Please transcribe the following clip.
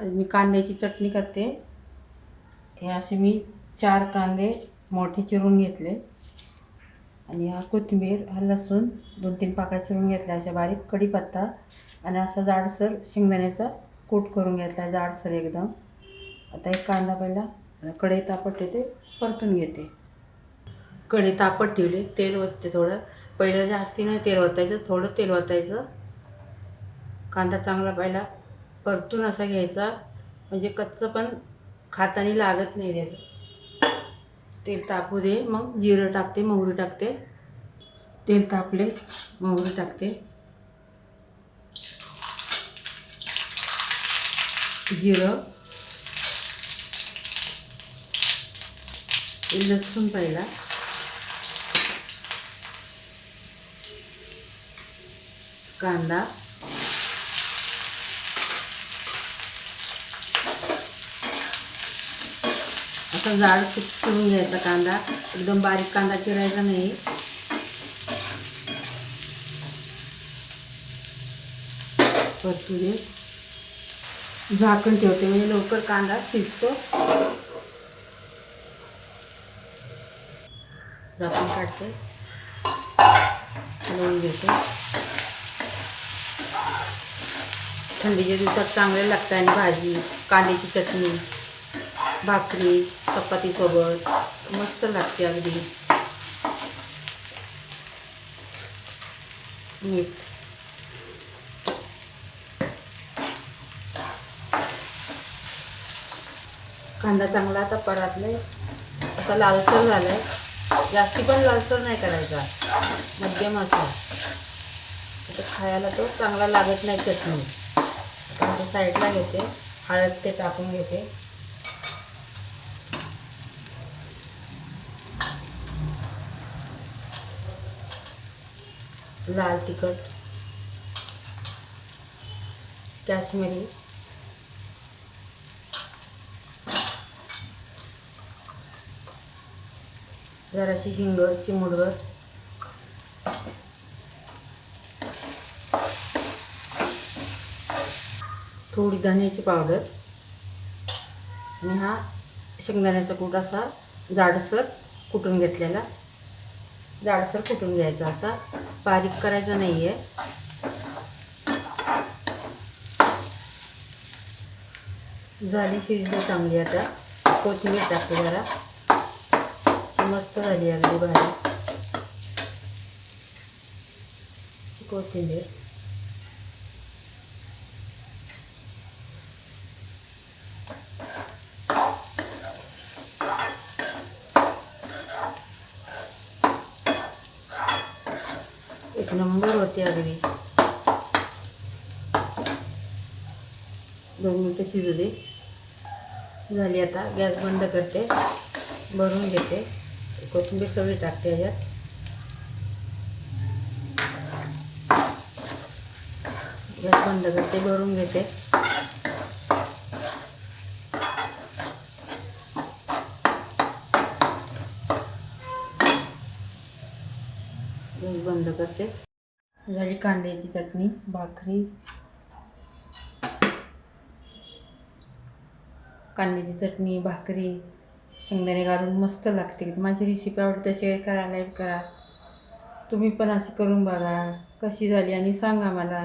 आज मी कांद्याची चटणी करते. हे असे मी चार कांदे मोठे चिरून घेतले. आणि हा कोथिंबीर हा लसूण दोन तीन पाकळ्या चिरून घेतल्या. अशा बारीक कढीपत्ता आणि असा जाडसर शेंगदाण्याचा कूट करून घेतला जाडसर एकदम. आता एक कांदा पहिला कढई तापट ठेवते परतून घेते. कढई तापट ठेवले तेल ओतते थोडं. पहिलं जास्ती नाही तेल ओतायचं थोडं तेल ओतायचं. कांदा चांगला पहिला परतून असा घ्यायचा. म्हणजे कच्चं पण खातानी लागत नाही त्याचं. तेल तापू दे मग जिरं टाकते मोहरी टाकते. तेल तापले मोहरी टाकते. जिरं. लसूण पहिला. कांदा. असा जाड करून घ्यायचा कांदा. एकदम बारीक कांदा चिरायचा नाही. परतू झाकण ठेवते. म्हणजे लवकर कांदा शिजतो. झाकण काढते. हलवून घेते. थंडीच्या दिवसात चांगले लागतं आणि भाजी कांद्याची चटणी भाकरी. चपातीसोबत. मस्त लागते अगदी. मीठ कांदा चांगला आता परातलाय. असा लालसर झालाय. जास्ती पण लालसर नाही करायचा. मध्यम असा. आता खायला तो चांगला लागत नाही चटणी. आता साईडला घेते. हळद ते टाकून घेते. लाल तिखट काश्मीरी जराशी हिंग चिमुडवर थोडी धन्याची पावडर आणि हा शेंगदाण्याचा कूट असा जाडसर कुटून घेतलेला. जाडसर कुटून घ्यायचा असा? बारीक करायचा नाही आहे झाली शिजली चांगली आता. कोथिंबीर टाकते जरा. मस्त झाली अगदी भाजी कोथिंबीर. एक नंबर होते अगदी. दोन मिनटं शिजू दे. झाली आता गॅस बंद करते. भरून घेते. कोथिंबीर सगळी टाकते याच्यात गॅस बंद करते भरून घेते. बंद करते. झाली कांद्याची चटणी भाकरी. कांद्याची चटणी भाकरी शेंगदाणे घालून मस्त लागते माझी रेसिपी आवडते शेअर करा लाईक करा. तुम्ही पण अशी करून बघा. कशी झाली आणि सांगा मला.